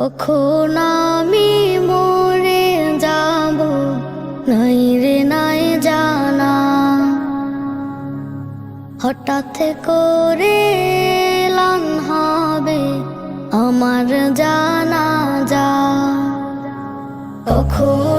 কখন আমি মরে যাব, নাই রে, নাই জানা। হঠাৎ করে লান হবে আমার জানা যা কখন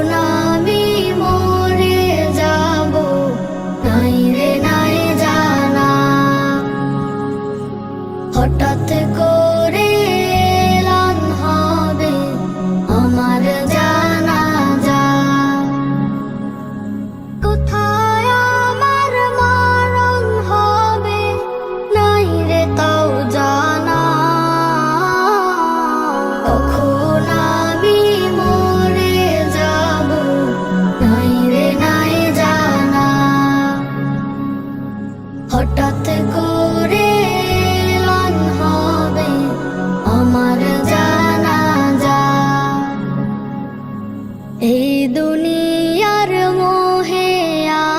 দুনিয়ার মোহে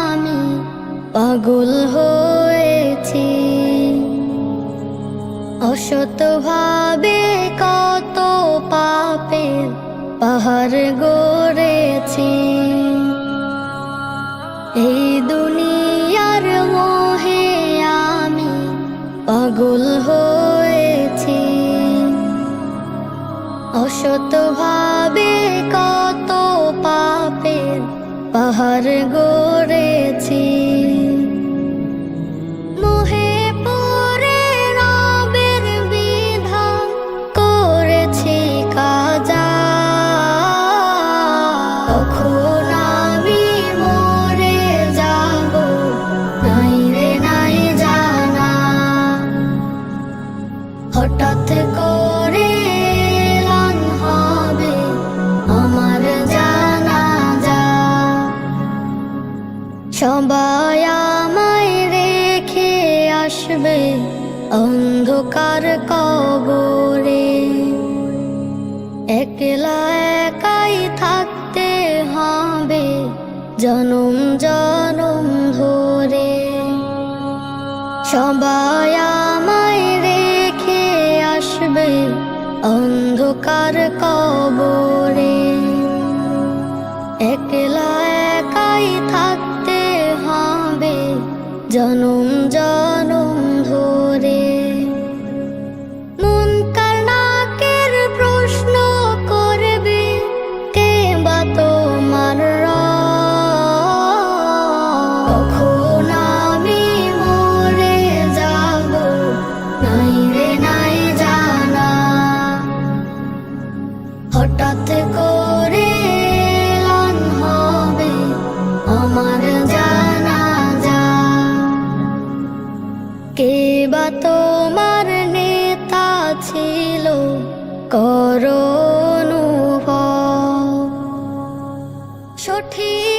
আমি পাগল হয়েছি। অসত ভাবে কত পাপের পাহাড় গড়েছি। এই দুনিয়ার মোহে আমি পাগল হয়েছি। অসত আমায় রেখে আসবে অন্ধকার কবরে। একলা একাই থাকতে হবে জনম জনম ধরে। সবাই আমায় রেখে আসবে অন্ধকার কবরে। একলা একাই জনম করুণভব সঠিক